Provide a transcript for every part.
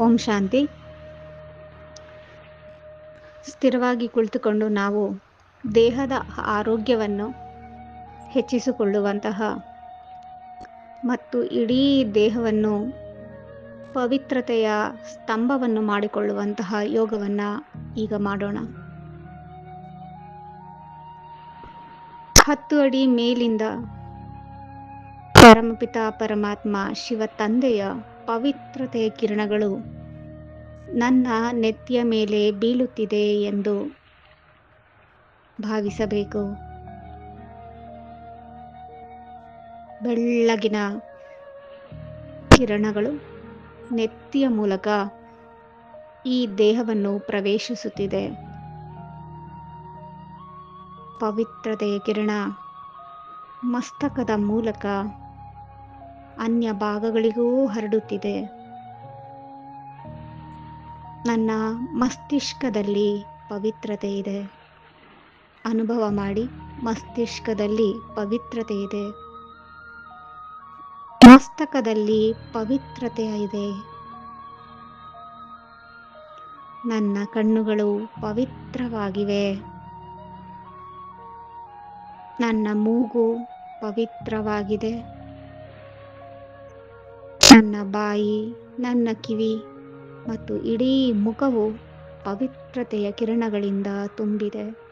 ಓಂ ಶಾಂತಿ. ಸ್ಥಿರವಾಗಿ ಕುಳಿತುಕೊಂಡು ನಾವು ದೇಹದ ಆರೋಗ್ಯವನ್ನು ಹೆಚ್ಚಿಸಿಕೊಳ್ಳುವಂತಹ ಮತ್ತು ಇಡೀ ದೇಹವನ್ನು ಪವಿತ್ರತೆಯ ಸ್ತಂಭವನ್ನು ಮಾಡಿಕೊಳ್ಳುವಂತಹ ಯೋಗವನ್ನು ಈಗ ಮಾಡೋಣ. ಹತ್ತು ಅಡಿ ಮೇಲಿಂದ ಪರಮಪಿತ ಪರಮಾತ್ಮ ಶಿವ ತಂದೆಯ ಪವಿತ್ರತೆಯ ಕಿರಣಗಳು ನನ್ನ ನೆತ್ತಿಯ ಮೇಲೆ ಬೀಳುತ್ತಿದೆ ಎಂದು ಭಾವಿಸಬೇಕು. ಬೆಳ್ಳಗಿನ ಕಿರಣಗಳು ನೆತ್ತಿಯ ಮೂಲಕ ಈ ದೇಹವನ್ನು ಪ್ರವೇಶಿಸುತ್ತಿದೆ. ಪವಿತ್ರತೆಯ ಕಿರಣ ಮಸ್ತಕದ ಮೂಲಕ ಅನ್ಯ ಭಾಗಗಳಿಗೂ ಹರಡುತ್ತಿದೆ. ನನ್ನ ಮಸ್ತಿಷ್ಕದಲ್ಲಿ ಪವಿತ್ರತೆ ಇದೆ. ಅನುಭವ ಮಾಡಿ, ಮಸ್ತಿಷ್ಕದಲ್ಲಿ ಪವಿತ್ರತೆ ಇದೆ. ಮಸ್ತಕದಲ್ಲಿ ಪವಿತ್ರತೆ ಇದೆ. ನನ್ನ ಕಣ್ಣುಗಳು ಪವಿತ್ರವಾಗಿವೆ. ನನ್ನ ಮೂಗು ಪವಿತ್ರವಾಗಿದೆ. ನನ್ನ ಬಾಯಿ, ನನ್ನ ಕಿವಿ ಮತ್ತು ಇಡೀ ಮುಖವು ಪವಿತ್ರತೆಯ ಕಿರಣಗಳಿಂದ ತುಂಬಿದೆ.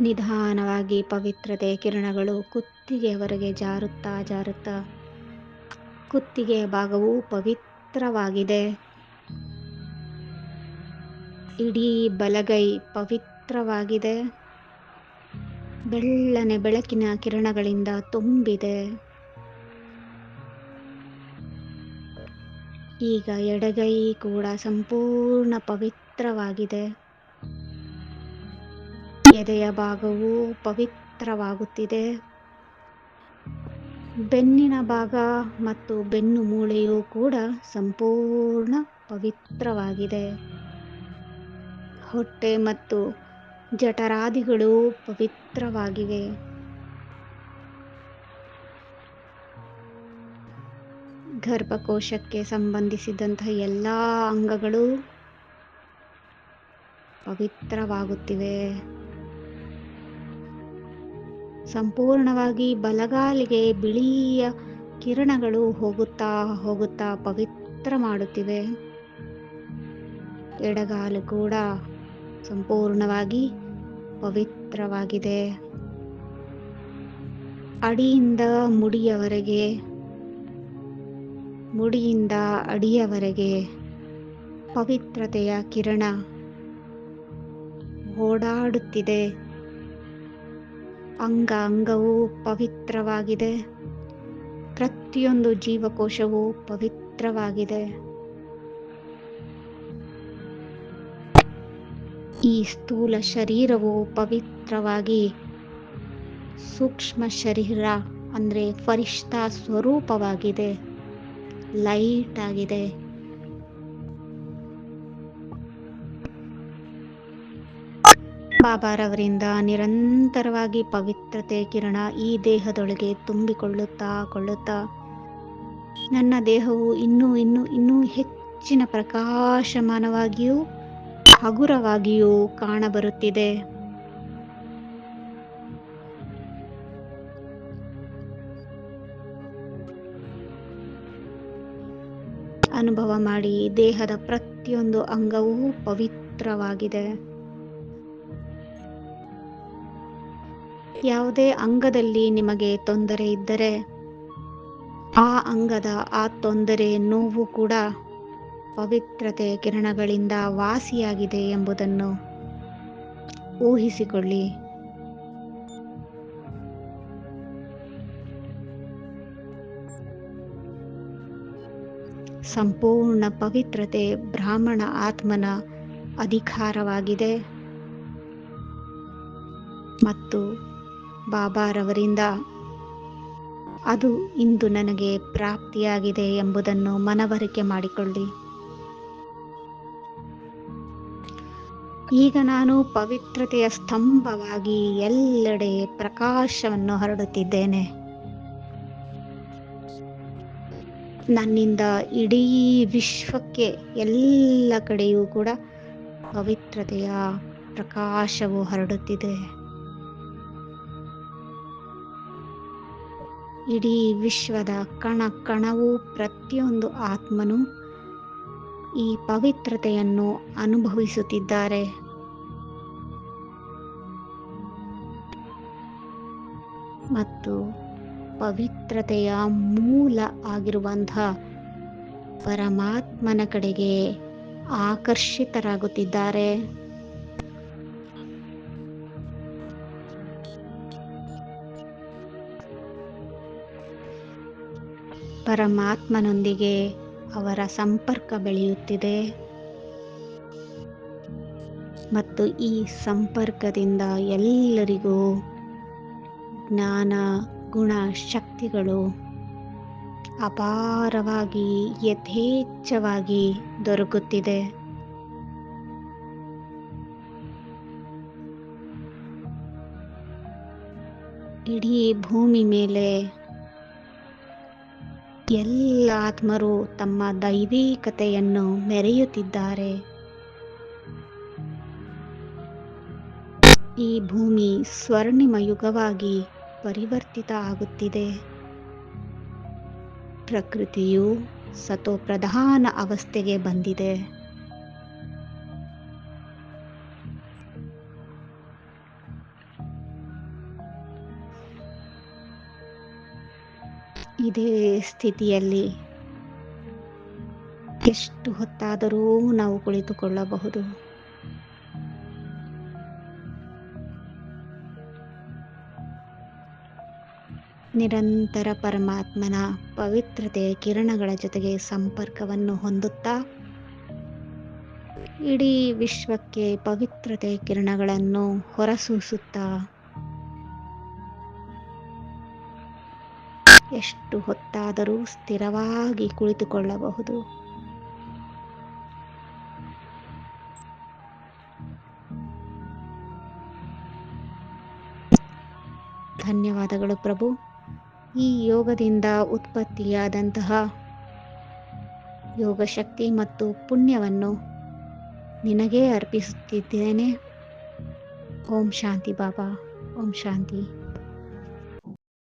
ನಿಧಾನವಾಗಿ ಪವಿತ್ರತೆಯ ಕಿರಣಗಳು ಕುತ್ತಿಗೆಯವರೆಗೆ ಜಾರುತ್ತಾ ಜಾರುತ್ತಾ ಕುತ್ತಿಗೆಯ ಭಾಗವು ಪವಿತ್ರವಾಗಿದೆ. ಇಡೀ ಬಲಗೈ ಪವಿತ್ರವಾಗಿದೆ. ಬೆಳ್ಳನೆ ಬೆಳಕಿನ ಕಿರಣಗಳಿಂದ ತುಂಬಿದೆ. ಈಗ ಎಡಗೈ ಕೂಡ ಸಂಪೂರ್ಣ ಪವಿತ್ರವಾಗಿದೆ. ಎದೆಯ ಭಾಗವು ಪವಿತ್ರವಾಗುತ್ತಿದೆ. ಬೆನ್ನಿನ ಭಾಗ ಮತ್ತು ಬೆನ್ನು ಮೂಳೆಯೂ ಕೂಡ ಸಂಪೂರ್ಣ ಪವಿತ್ರವಾಗಿದೆ. ಹೊಟ್ಟೆ ಮತ್ತು ಜಠರಾದಿಗಳು ಪವಿತ್ರವಾಗಿವೆ. ಗರ್ಭಕೋಶಕ್ಕೆ ಸಂಬಂಧಿಸಿದಂತಹ ಎಲ್ಲ ಅಂಗಗಳು ಪವಿತ್ರವಾಗುತ್ತಿವೆ. ಸಂಪೂರ್ಣವಾಗಿ ಬಲಗಾಲಿಗೆ ಬಿಳಿಯ ಕಿರಣಗಳು ಹೋಗುತ್ತಾ ಹೋಗುತ್ತಾ ಪವಿತ್ರ ಮಾಡುತ್ತಿವೆ. ಎಡಗಾಲು ಕೂಡ ಸಂಪೂರ್ಣವಾಗಿ ಪವಿತ್ರವಾಗಿದೆ. ಅಡಿಯಿಂದ ಮುಡಿಯವರೆಗೆ, ಮುಡಿಯಿಂದ ಅಡಿಯವರೆಗೆ ಪವಿತ್ರತೆಯ ಕಿರಣ ಓಡಾಡುತ್ತಿದೆ. ಅಂಗ ಅಂಗವು ಪವಿತ್ರವಾಗಿದೆ. ಪ್ರತಿಯೊಂದು ಜೀವಕೋಶವು ಪವಿತ್ರವಾಗಿದೆ. ಈ ಸ್ಥೂಲ ಶರೀರವು ಪವಿತ್ರವಾಗಿ ಸೂಕ್ಷ್ಮ ಶರೀರ ಅಂದರೆ ಫರಿಷ್ಠ ಸ್ವರೂಪವಾಗಿದೆ. ಲೈಟ್ ಆಗಿದೆ. ಬಾಬಾರವರಿಂದ ನಿರಂತರವಾಗಿ ಪವಿತ್ರತೆ ಕಿರಣ ಈ ದೇಹದೊಳಗೆ ತುಂಬಿಕೊಳ್ಳುತ್ತಾ ಕೊಳ್ಳುತ್ತಾ ನನ್ನ ದೇಹವು ಇನ್ನೂ ಇನ್ನೂ ಇನ್ನೂ ಹೆಚ್ಚಿನ ಪ್ರಕಾಶಮಾನವಾಗಿಯೂ ಹಗುರವಾಗಿಯೂ ಕಾಣಬರುತ್ತಿದೆ. ಅನುಭವ ಮಾಡಿ, ದೇಹದ ಪ್ರತಿಯೊಂದು ಅಂಗವೂ ಪವಿತ್ರವಾಗಿದೆ. ಯಾವುದೇ ಅಂಗದಲ್ಲಿ ನಿಮಗೆ ತೊಂದರೆ ಇದ್ದರೆ, ಆ ಅಂಗದ ಆ ತೊಂದರೆ ನೋವು ಕೂಡ ಪವಿತ್ರತೆ ಕಿರಣಗಳಿಂದ ವಾಸಿಯಾಗಿದೆ ಎಂಬುದನ್ನು ಊಹಿಸಿಕೊಳ್ಳಿ. ಸಂಪೂರ್ಣ ಪವಿತ್ರತೆ ಬ್ರಾಹ್ಮಣ ಆತ್ಮನ ಅಧಿಕಾರವಾಗಿದೆ. ಮತ್ತು ಬಾಬಾರವರಿಂದ ಅದು ಇಂದು ನನಗೆ ಪ್ರಾಪ್ತಿಯಾಗಿದೆ ಎಂಬುದನ್ನು ಮನವರಿಕೆ ಮಾಡಿಕೊಳ್ಳಿ. ಈಗ ನಾನು ಪವಿತ್ರತೆಯ ಸ್ತಂಭವಾಗಿ ಎಲ್ಲೆಡೆ ಪ್ರಕಾಶವನ್ನು ಹರಡುತ್ತಿದ್ದೇನೆ. ನನ್ನಿಂದ ಇಡೀ ವಿಶ್ವಕ್ಕೆ ಎಲ್ಲ ಕಡೆಯೂ ಕೂಡ ಪವಿತ್ರತೆಯ ಪ್ರಕಾಶವು ಹರಡುತ್ತಿದೆ. ಇಡೀ ವಿಶ್ವದ ಕಣ ಕಣವು ಪ್ರತಿಯೊಂದು ಆತ್ಮನು ಈ ಪವಿತ್ರತೆಯನ್ನು ಅನುಭವಿಸುತ್ತಿದ್ದಾರೆ. ಮತ್ತು ಪವಿತ್ರತೆಯ ಮೂಲ ಆಗಿರುವಂತಹ ಪರಮಾತ್ಮನ ಕಡೆಗೆ ಆಕರ್ಷಿತರಾಗುತ್ತಿದ್ದಾರೆ. ಪರಮಾತ್ಮನೊಂದಿಗೆ ಅವರ ಸಂಪರ್ಕ ಬೆಳೆಯುತ್ತಿದೆ. ಮತ್ತು ಈ ಸಂಪರ್ಕದಿಂದ ಎಲ್ಲರಿಗೂ ಜ್ಞಾನ, ಗುಣ, ಶಕ್ತಿಗಳು ಅಪಾರವಾಗಿ, ಯಥೇಚ್ಛವಾಗಿ ದೊರಕುತ್ತಿದೆ. ಇಡೀ ಭೂಮಿ ಮೇಲೆ ಎಲ್ಲ ಆತ್ಮರು ತಮ್ಮ ದೈವಿಕತೆಯನ್ನು ಮೆರೆಯುತ್ತಿದ್ದಾರೆ. ಈ ಭೂಮಿ ಸ್ವರ್ಣಿಮ ಯುಗವಾಗಿ ಪರಿವರ್ತಿತ ಆಗುತ್ತಿದೆ. ಪ್ರಕೃತಿಯು ಸತೋಪ್ರಧಾನ ಅವಸ್ಥೆಗೆ ಬಂದಿದೆ. ಇದೇ ಸ್ಥಿತಿಯಲ್ಲಿ ಎಷ್ಟು ಹೊತ್ತಾದರೂ ನಾವು ಕುಳಿತುಕೊಳ್ಳಬಹುದು. ನಿರಂತರ ಪರಮಾತ್ಮನ ಪವಿತ್ರತೆಯ ಕಿರಣಗಳ ಜೊತೆಗೆ ಸಂಪರ್ಕವನ್ನು ಹೊಂದುತ್ತಾ ಇಡೀ ವಿಶ್ವಕ್ಕೆ ಪವಿತ್ರತೆಯ ಕಿರಣಗಳನ್ನು ಹೊರಸೂಸುತ್ತಾ ಎಷ್ಟು ಹೊತ್ತಾದರೂ ಸ್ಥಿರವಾಗಿ ಕುಳಿತುಕೊಳ್ಳಬಹುದು. ಧನ್ಯವಾದಗಳು ಪ್ರಭು. ಈ ಯೋಗದಿಂದ ಉತ್ಪತ್ತಿಯಾದಂತಹ ಯೋಗ ಶಕ್ತಿ ಮತ್ತು ಪುಣ್ಯವನ್ನು ನಿನಗೇ ಅರ್ಪಿಸುತ್ತಿದ್ದೇನೆ. ಓಂ ಶಾಂತಿ ಬಾಬಾ, ಓಂ ಶಾಂತಿ.